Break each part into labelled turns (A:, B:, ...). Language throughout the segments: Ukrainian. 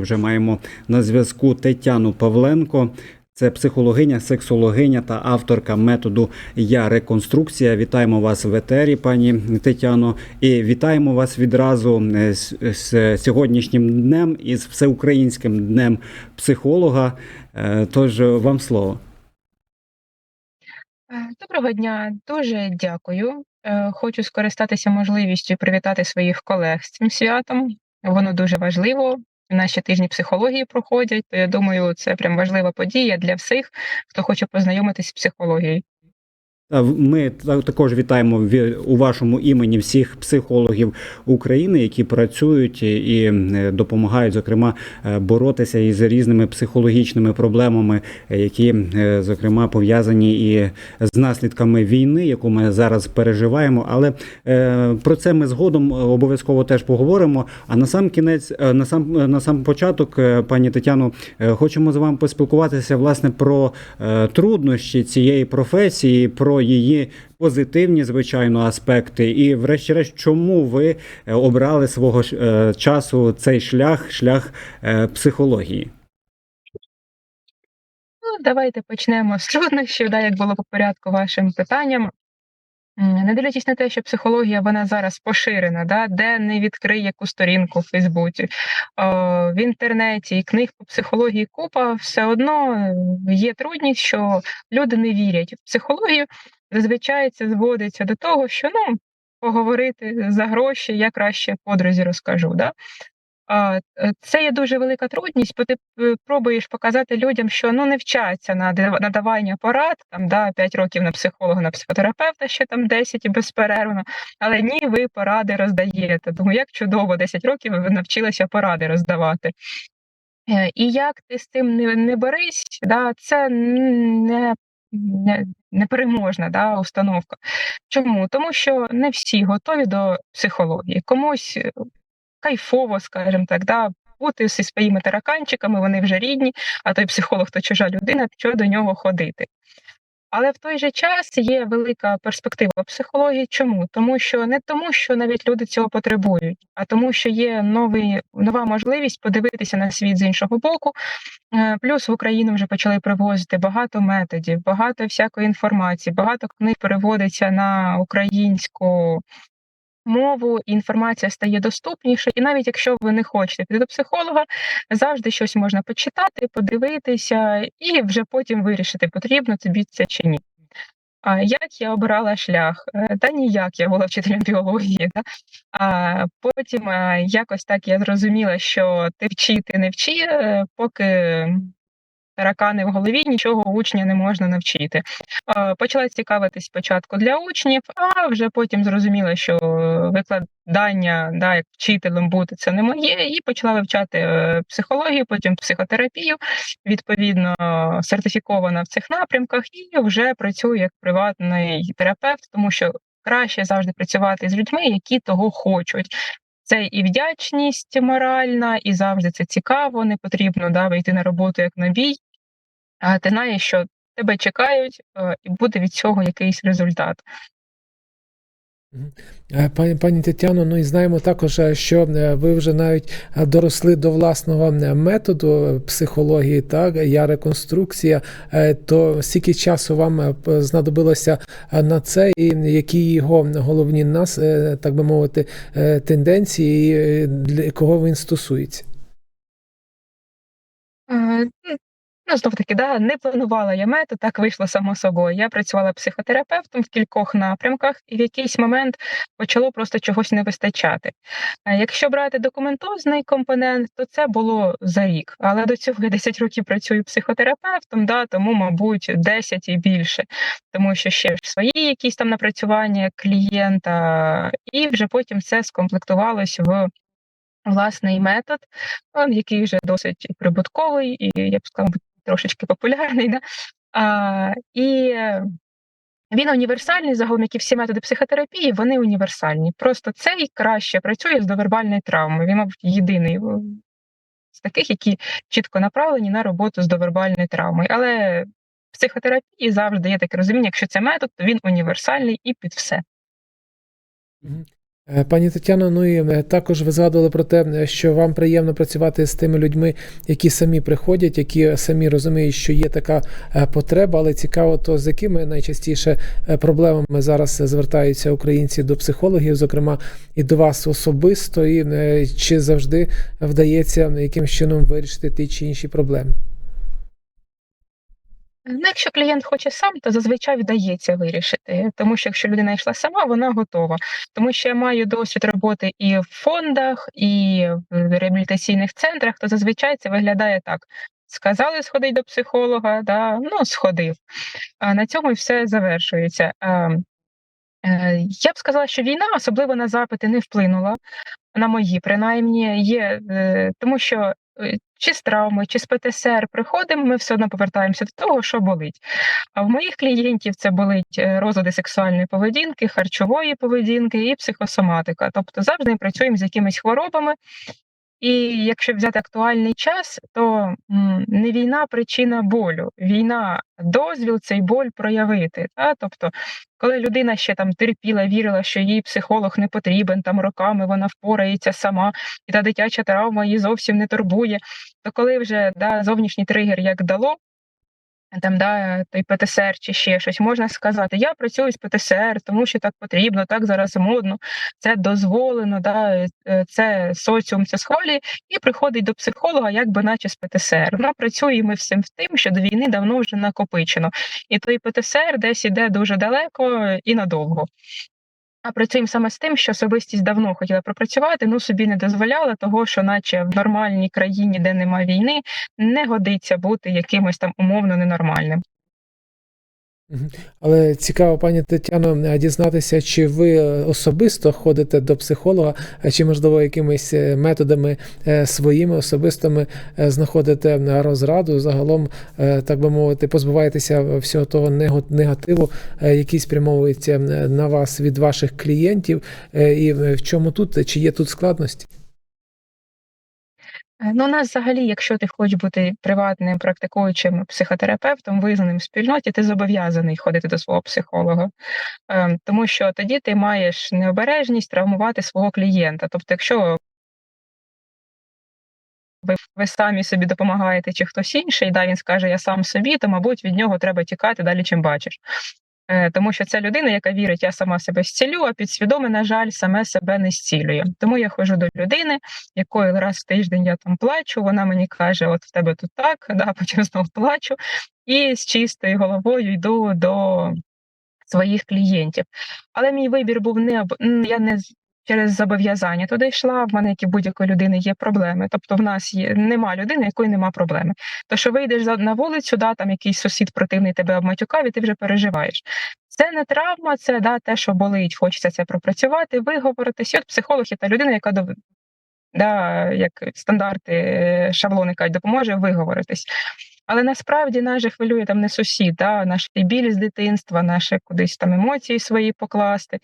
A: Вже маємо на зв'язку Тетяну Павленко. Це психологиня, сексологиня та авторка методу Я реконструкція. Вітаємо вас в етері, пані Тетяно, і вітаємо вас відразу е, з, сьогоднішнім днем і з всеукраїнським днем психолога. Е, Тож вам слово.
B: Е, Доброго дня, дуже дякую. Хочу скористатися можливістю привітати своїх колег з цим святом. Воно дуже важливо. Ще тижні психології проходять, то я думаю, це прям важлива подія для всіх, хто хоче познайомитись з психологією.
A: Ми також вітаємо ві- у вашому імені всіх психологів України, які працюють і допомагають, зокрема, е, боротися із різними психологічними проблемами, е, які, е, зокрема, пов'язані і з наслідками війни, яку ми зараз переживаємо. Але про це ми згодом обов'язково теж поговоримо. А на сам кінець, на сам на сам початок, пані Тетяно, хочемо з вами поспілкуватися власне про труднощі цієї професії, про її позитивні, звичайно, аспекти. І, врешті-решт, чому ви е, обрали свого е, часу цей шлях, шлях е, психології?
B: Ну, давайте почнемо з труднощів, да, як було по порядку вашим питанням. Не дивлячись на те, що психологія вона зараз поширена, да, де не відкриє яку сторінку в Фейсбуці, в інтернеті і книг по психології купа, все одно е, є трудність, що люди не вірять в психологію. Зазвичай це зводиться до того, що ну поговорити за гроші, я краще подрузі розкажу. Да? Е, це є дуже велика трудність, бо ти п пробуєш показати людям, що, ну, не вчаться на надавання порад, там, да, 5 років на психолога, на психотерапевта, ще там 10 і безперервно, але ні, ви поради роздаєте. Думаю, як чудово, 10 років ви навчилися поради роздавати. Е, і як ти з цим не не берись, да, це не не непереможна, да, установка. Чому? Тому що не всі готові до психології. Комусь, е, кайфово, скажімо так, да, бути зі своїми тараканчиками, вони вже рідні, а той психолог то чужа людина, чого до нього ходити. Але в той же час є велика перспектива психології. Чому? Тому що не тому, що навіть люди цього потребують, а тому, що є новий нова можливість подивитися на світ з іншого боку. Е, Плюс в Україну вже почали привозити багато методів, багато всякої інформації, багато книг переводиться на українську мову, інформація стає доступніше. І навіть якщо ви не хочете піти до психолога, завжди щось можна почитати, подивитися, і вже потім вирішити, потрібно тобі це чи ні. А як я обирала шлях? Е, Та ніяк я була вчителем біології. Да? А потім е, якось так я зрозуміла, що ти вчи, ти не вчи, е, поки таракани в голові, нічого учня не можна навчити. Е, Почала цікавитись спочатку для учнів, а вже потім зрозуміла, що викладання, да, як вчителем бути, це не моє, і почала вивчати е, психологію, потім психотерапію, відповідно сертифікована в цих напрямках, і вже працюю як приватний терапевт, тому що краще завжди працювати з людьми, які того хочуть. Це і вдячність моральна, і завжди це цікаво. Не потрібно да, йти на роботу як на бій. А ти знаєш, що тебе чекають, е, і буде від цього якийсь результат.
C: Е, Пані, пані Тетяно, ну і знаємо також, е, що ви вже навіть доросли до власного методу психології, так, я реконструкція. То скільки часу вам знадобилося на це, і які його головні нас, так би мовити, тенденції, і для кого він стосується?
B: Ну, знов таки, да, не планувала я метод, так вийшло само собою. Я працювала психотерапевтом в кількох напрямках, і в якийсь момент почало просто чогось не вистачати. Якщо брати документозний компонент, то це було за рік. Але до цього я 10 років працюю психотерапевтом, да, тому, мабуть, 10 і більше, тому що ще свої якісь там напрацювання клієнта, і вже потім це скомплектувалось в власний метод, е, який вже досить прибутковий, і я б сказала, трошечки популярний. Да? А, і він універсальний, загалом, як і всі методи психотерапії, вони універсальні. Просто цей краще працює з довербальною травмою. Він, мабуть, єдиний е, з таких, які чітко направлені на роботу з довербальною травмою. Але в психотерапії завжди є таке розуміння, якщо це метод, то він універсальний і під все.
C: Е, Пані Тетяно, ну і е, також ви згадували про те, е, що вам приємно працювати з тими людьми, які самі приходять, які самі розуміють, що є така потреба, але цікаво, то з якими найчастіше проблемами зараз звертаються українці до психологів, зокрема і до вас особисто, і чи завжди вдається якимсь чином вирішити ті чи інші проблеми?
B: Ну, якщо клієнт хоче сам, то зазвичай вдається вирішити. Тому що якщо людина йшла сама, вона готова. Тому що я маю досвід роботи і в фондах, і в реабілітаційних центрах, то зазвичай це виглядає так: сказали сходить до психолога, да, ну сходив. А на цьому і все завершується. Е, Я б сказала, що війна, особливо на запити, не вплинула на мої, принаймні, є, е, тому що е, чи з травми, чи з ПТСР приходимо, ми все одно повертаємося до того, що болить. А в моїх клієнтів це болить е, розлади сексуальної поведінки, харчової поведінки і психосоматика. Тобто завжди працюємо з якимись хворобами. І якщо взяти актуальний час, то не війна причина болю, війна дозвіл цей боль проявити. Та? Тобто, коли людина ще там терпіла, вірила, що їй психолог не потрібен, там роками вона впорається сама, і та дитяча травма її зовсім не турбує. То коли вже да, зовнішній тригер як дало, там да, той ПТСР чи ще щось, можна сказати, я працюю з ПТСР, тому що так потрібно, так зараз модно, це дозволено, да, е, це соціум це схвалює, і приходить до психолога, якби наче з ПТСР. Ну, працюємо всім тим, що до війни давно вже накопичено. І той ПТСР десь іде дуже далеко і надовго. А працюємо саме з тим, що особистість давно хотіла пропрацювати, ну собі не дозволяла того, що, наче в нормальній країні, де немає війни, не годиться бути якимось там умовно ненормальним.
C: Але цікаво, пані Тетяно, е, дізнатися, чи ви е, особисто ходите до психолога, чи можливо якимись е, методами своїми особистими знаходите розраду, загалом, так би мовити, позбуваєтеся всього того негативу, який спрямовується на вас від ваших клієнтів, і в чому тут чи є тут складності?
B: Е, Ну, у нас взагалі, якщо ти хочеш бути приватним практикуючим психотерапевтом, визнаним в спільноті, ти зобов'язаний ходити до свого психолога, Ем, тому що тоді ти маєш необережність травмувати свого клієнта. Тобто, якщо ви, ви самі собі допомагаєте, чи хтось інший, да, він скаже я сам собі, то мабуть від нього треба тікати далі, чим бачиш. Е, Тому що це людина, яка вірить, я сама себе зцілю, а підсвідоме, на жаль, саме себе не зцілює. Тому я ходжу до людини, якої раз в тиждень я там плачу. Вона мені каже: От в тебе тут так, да, потім знов плачу, і з чистою головою йду до своїх клієнтів. Але мій вибір був не я не через зобов'язання туди йшла. В мене, як і будь-якої людини, є проблеми. Тобто, в нас є нема людини, якої нема проблеми. То що вийдеш на вулицю, да, там якийсь сусід противний тебе обматюкав, і ти вже переживаєш. Це не травма, це да, те, що болить, хочеться це пропрацювати, виговоритись. От психолог є та людина, яка да, як стандарти, шаблони кажуть, допоможе виговоритись. Але насправді нас хвилює там не сусід, да, наш біль з дитинства, наші кудись там емоції свої покласти.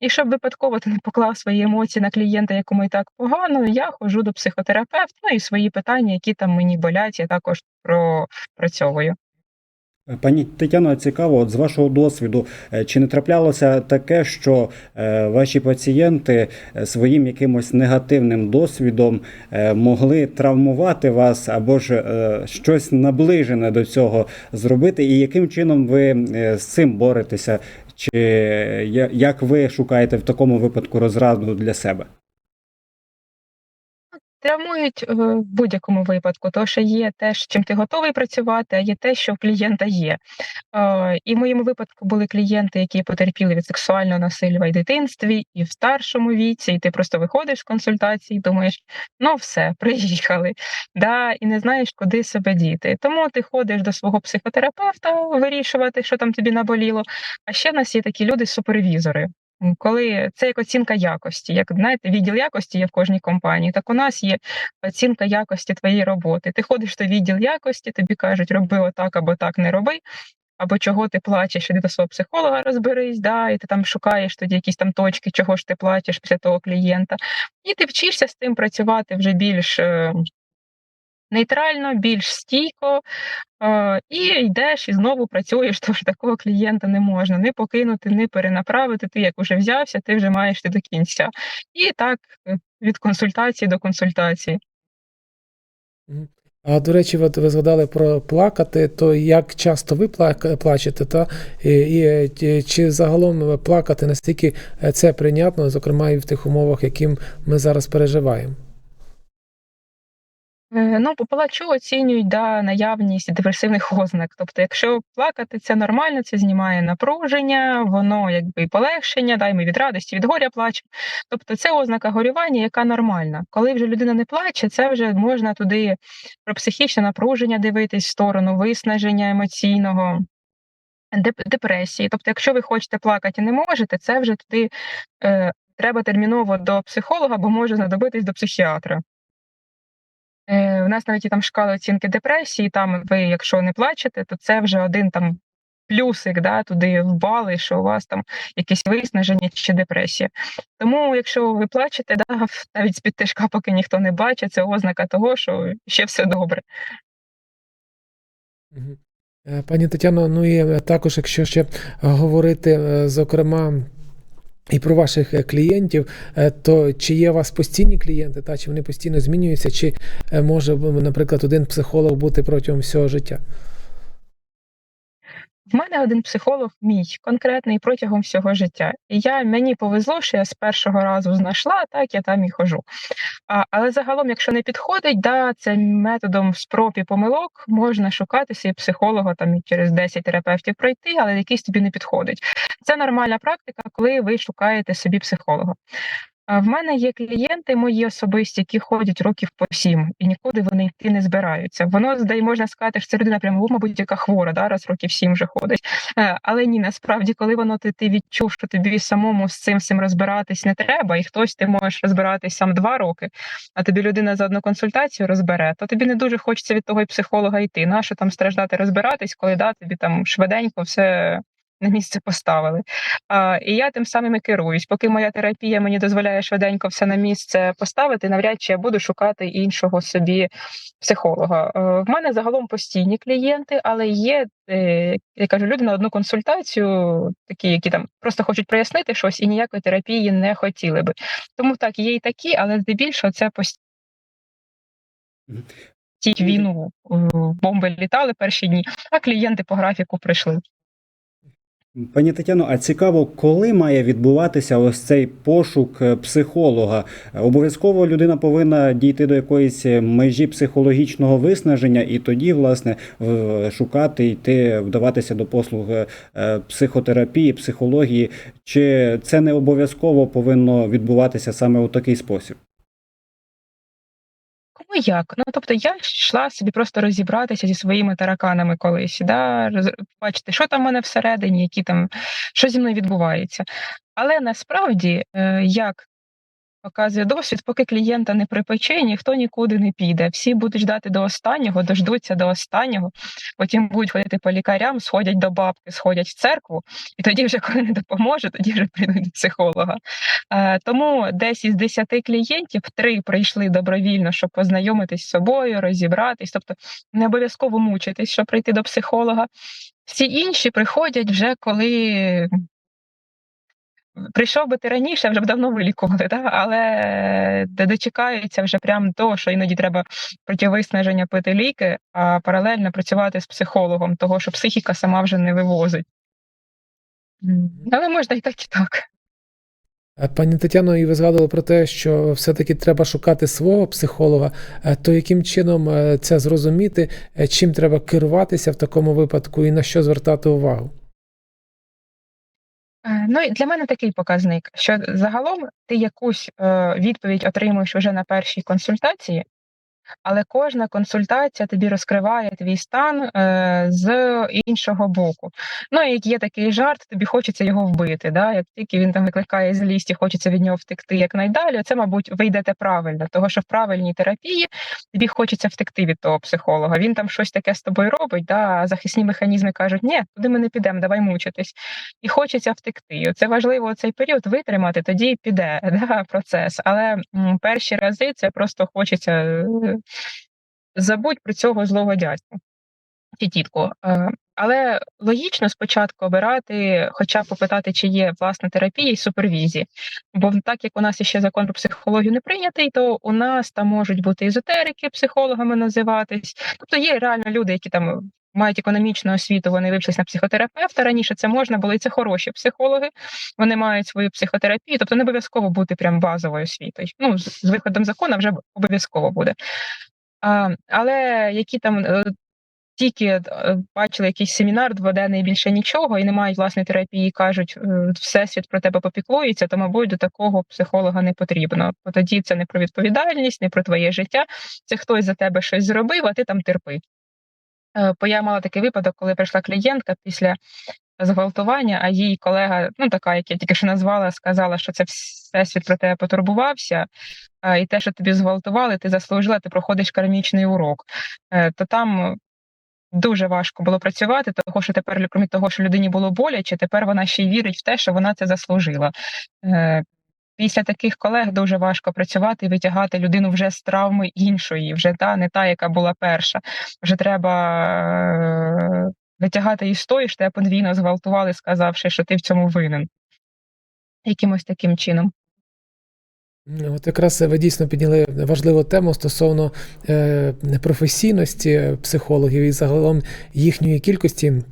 B: І щоб випадково ти не поклав свої емоції на клієнта, якому і так погано, я ходжу до психотерапевта, ну і свої питання, які там мені болять, я також пропрацьовую.
A: Пані Тетяно, цікаво, от з вашого досвіду, е, чи не траплялося таке, що е, ваші пацієнти е, своїм якимось негативним досвідом могли травмувати вас або ж щось наближене до цього зробити? І яким чином ви з цим боретеся? Чи як ви шукаєте в такому випадку розраду для себе?
B: Травмують е, в будь-якому випадку, тому що є те, з чим ти готовий працювати, а є те, що в клієнта є. Е, І в моєму випадку були клієнти, які потерпіли від сексуального насилля в дитинстві і в старшому віці, і ти просто виходиш з консультації, думаєш, ну все, приїхали, да, і не знаєш, куди себе діти. Тому ти ходиш до свого психотерапевта вирішувати, що там тобі наболіло. А ще в нас є такі люди, супервізори. М, Коли це як оцінка якості, як знаєте, відділ якості є в кожній компанії, так у нас є оцінка якості твоєї роботи. Ти ходиш до відділ якості, тобі кажуть, роби отак або так не роби, або чого ти плачеш, іди до свого психолога розберись, да, і ти там шукаєш тоді якісь там точки, чого ж ти плачеш після того клієнта. І ти вчишся з тим працювати вже більш е, нейтрально, більш стійко, е, і йдеш і знову працюєш, що такого клієнта не можна не покинути, не перенаправити. Ти як уже взявся, ти вже маєш ти до кінця. І так е, від консультації до консультації.
C: А до речі, от ви згадали про плакати, то як часто ви плачете, та і, і е, чи загалом плакати настільки це прийнятно, зокрема і в тих умовах, яким ми зараз переживаємо?
B: Е, Ну, по плачу оцінюють да, наявність депресивних ознак. Тобто, якщо плакати, це нормально, це знімає напруження, воно якби полегшення, да, і ми від радості, від горя плачемо. Тобто, це ознака горювання, яка нормальна. Коли вже людина не плаче, це вже можна туди про психічне напруження дивитись в сторону виснаження емоційного. Депресії. Тобто, якщо ви хочете плакати і не можете, це вже туди е, треба терміново до психолога, бо може знадобитись до психіатра. Е, У нас навіть є там шкала оцінки депресії. Там ви, якщо не плачете, то це вже один там плюсик, да, туди в бали, що у вас там якесь виснаження чи депресія. Тому, якщо ви плачете, да, навіть з під тишка, поки ніхто не бачить, це ознака того, що ще все добре.
C: Е, Пані Тетяно, ну і е, також, якщо ще говорити, зокрема, і про ваших е, клієнтів, е, то чи є у вас постійні клієнти, та чи вони постійно змінюються, чи е, може, наприклад, один психолог бути протягом всього життя?
B: В мене один психолог мій конкретний протягом всього життя. І я мені повезло, що я з першого разу знайшла, так я там і хожу. А, але загалом, якщо не підходить, да, це методом спроб і помилок можна шукати собі психолога там і через 10 терапевтів пройти, але якийсь тобі не підходить. Це нормальна практика, коли ви шукаєте собі психолога. В мене є клієнти мої особисті, які ходять років по сім, і нікуди вони йти не збираються. Воно здає, можна сказати, що це людина прямо, мабуть, яка хвора, да, раз років сім вже ходить. Е, Але ні, насправді, коли воно ти, ти відчув, що тобі самому з цим всім розбиратись не треба, і хтось ти можеш розбиратись сам два роки, а тобі людина за одну консультацію розбере, то тобі не дуже хочеться від того й психолога йти. Нащо там страждати, розбиратись, коли да, тобі там швиденько все. На місце поставили. А, і я тим самим і керуюсь. Поки моя терапія мені дозволяє швиденько все на місце поставити, навряд чи я буду шукати іншого собі психолога. Е, В мене загалом постійні клієнти, але є, е, я кажу, люди на одну консультацію, такі, які там просто хочуть прояснити щось і ніякої терапії не хотіли би. Тому так, є і такі, але здебільшого це постійні
A: Мгм.
B: війну. е, Бомби літали перші дні, а клієнти по графіку прийшли.
A: Пані Тетяно, а цікаво, коли має відбуватися ось цей пошук е, психолога? Е, Обов'язково людина повинна дійти до якоїсь е, межі психологічного виснаження, і тоді, власне, в- шукати, йти, вдаватися до послуг е, е, психотерапії, психології. Чи це не обов'язково повинно відбуватися саме у такий спосіб?
B: Кому як? Ну тобто я йшла собі просто розібратися зі своїми тараканами колись, да, бачити, що там в мене всередині, які там, що зі мною відбувається. Але насправді, е, як показує досвід, поки клієнта не припече, ніхто нікуди не піде. Всі будуть ждати до останнього, дождуться до останнього, потім будуть ходити по лікарям, сходять до бабки, сходять в церкву, і тоді, вже коли не допоможе, тоді вже прийдуть до психолога. Е, Тому десь із 10 клієнтів три прийшли добровільно, щоб познайомитись з собою, розібратись, тобто не обов'язково мучитись, щоб прийти до психолога. Всі інші приходять вже коли. Прийшов би ти раніше, вже б давно вилікували, да? але де дочекаються вже прям того, що іноді треба проти виснаження пити ліки, а паралельно працювати з психологом, того, що психіка сама вже не вивозить. Але можна і так, і так.
C: Е, Пані Тетяно, і ви згадували про те, що все-таки треба шукати свого психолога. Е, То яким чином е, це зрозуміти, чим треба керуватися в такому випадку і на що звертати увагу?
B: Е, Ну і для мене такий показник, що загалом ти якусь е, відповідь отримуєш вже на першій консультації, але кожна консультація тобі розкриває твій стан е, з іншого боку. Ну як є такий жарт, тобі хочеться його вбити. Да? Як тільки він там викликає злість і хочеться від нього втекти якнайдалі, це, мабуть, ви йдете правильно, того що в правильній терапії тобі хочеться втекти від того психолога. Він там щось таке з тобою робить, да? а захисні механізми кажуть, ні, туди ми не підемо, давай мучитись. І хочеться втекти. Це важливо цей період витримати, тоді піде да, процес. Але перші рази це просто хочеться е, забудь про цього злого дядьку чи тітку. Е, Але логічно спочатку обирати, хоча б попитати, чи є власна терапія і супервізія. Бо так як у нас ще закон про психологію не прийнятий, то у нас там можуть бути езотерики, психологами називатись. Тобто є реально люди, які там мають економічну освіту, вони вивчились на психотерапевта. Раніше це можна було, і це хороші психологи. Вони мають свою психотерапію, тобто не обов'язково бути прям базовою освітою. Ну, з виходом закону вже обов'язково буде. А, але які там е, тільки е, бачили якийсь семінар дводенний більше нічого, і не мають власної терапії, кажуть, е, всесвіт про тебе попіклується, то, мабуть, до такого психолога не потрібно. Бо тоді це не про відповідальність, не про твоє життя. Це хтось за тебе щось зробив, а ти там терпи. Е, Бо я мала такий випадок, коли прийшла клієнтка після зґвалтування, а їй колега, ну така, як я тільки що назвала, сказала, що це всесвіт про тебе потурбувався, і те, що тобі зґвалтували, ти заслужила, ти проходиш кармічний урок. Е, То там дуже важко було працювати, того що тепер, крім того, що людині було боляче, тепер вона ще й вірить в те, що вона це заслужила. Після таких колег дуже важко працювати і витягати людину вже з травми іншої, вже та не та, яка була перша. Вже треба е, витягати із тої, що тебе подвійно зґвалтували, сказавши, що ти в цьому винен. Якимось таким чином.
C: От якраз ви дійсно підняли важливу тему стосовно е, професійності психологів і загалом їхньої кількості.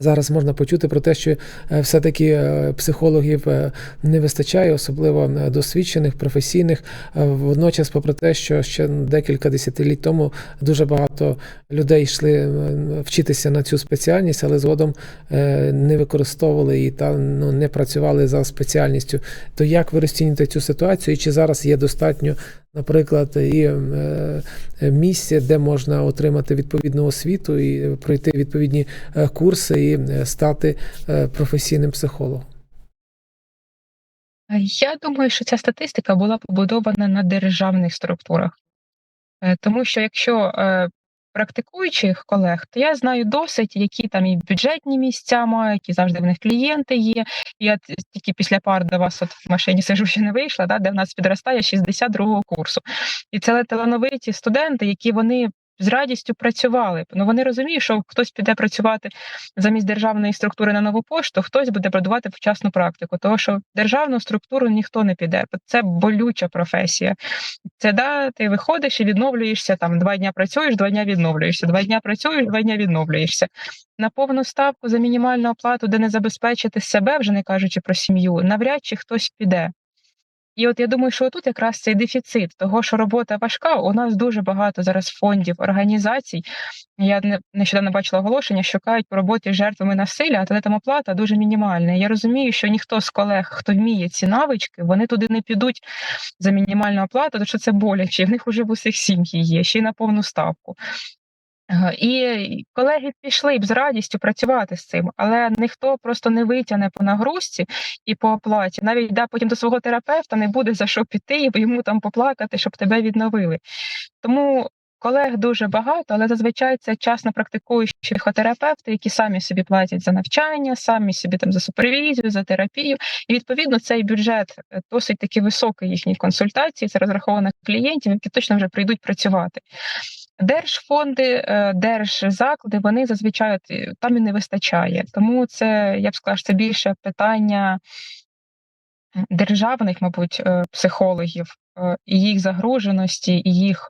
C: Зараз можна почути про те, що е, все-таки е, психологів е, не вистачає, особливо досвідчених, професійних. Водночас, попри те, що ще декілька десятиліть тому дуже багато людей йшли вчитися на цю спеціальність, але згодом не використовували і та ну не працювали за спеціальністю. То як ви розцінюєте цю ситуацію? І чи зараз є достатньо, наприклад, і е, е, де можна отримати відповідну освіту і пройти відповідні е, курси і е, стати е, професійним психологом?
B: Е, Я думаю, що ця статистика була побудована на державних структурах. Е, Тому що якщо е, практикуючих колег, то я знаю досить, які там і бюджетні місця мають, і завжди в них клієнти є. Я тільки після пар до вас от в машині сижу, ще не вийшла, да, де в нас підростає 62-го курсу. І це талановиті студенти, які вони з радістю працювали. б. Ну вони розуміють, що хтось піде працювати замість державної структури на нову пошту, хтось буде продавати вчасну практику, тому що в державну структуру ніхто не піде. Це болюча професія. Це да, ти виходиш і відновлюєшся там два дня працюєш, два дня відновлюєшся, два дня працюєш, два дня відновлюєшся. На повну ставку за мінімальну оплату, де не забезпечити себе, вже не кажучи про сім'ю, навряд чи хтось піде. І от я думаю, що тут якраз цей дефіцит того, що робота важка. У нас дуже багато зараз фондів, організацій. Я не- нещодавно бачила оголошення, що кажуть по роботі з жертвами насилля, але там оплата дуже мінімальна. Я розумію, що ніхто з колег, хто вміє ці навички, вони туди не підуть за мінімальну оплату, тому що це боляче. В них уже в усіх сім'ї є, ще й на повну ставку. І колеги пішли б з радістю працювати з цим, але ніхто просто не витягне по нагрузці і по оплаті. Навіть да, потім до свого терапевта не буде за що піти і йому там поплакати, щоб тебе відновили. Тому колег дуже багато, але зазвичай це часно практикуючі психотерапевти, які самі собі платять за навчання, самі собі там за супервізію, за терапію. І відповідно цей бюджет е, досить таки високий їхніх консультацій. Це розраховано клієнтів, які точно вже прийдуть працювати. Держфонди, е, держзаклади, вони зазвичай е, там і не вистачає. Тому це я б сказала, це більше питання державних, мабуть, е, психологів і їх загруженості, і їх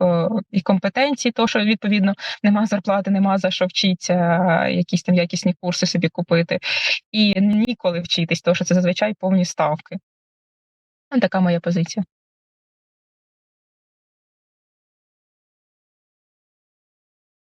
B: і компетенції, то що відповідно нема зарплати, нема за що вчитися, якісь там якісні курси собі купити, і ніколи вчитись, тому що це зазвичай повні ставки. Така моя позиція.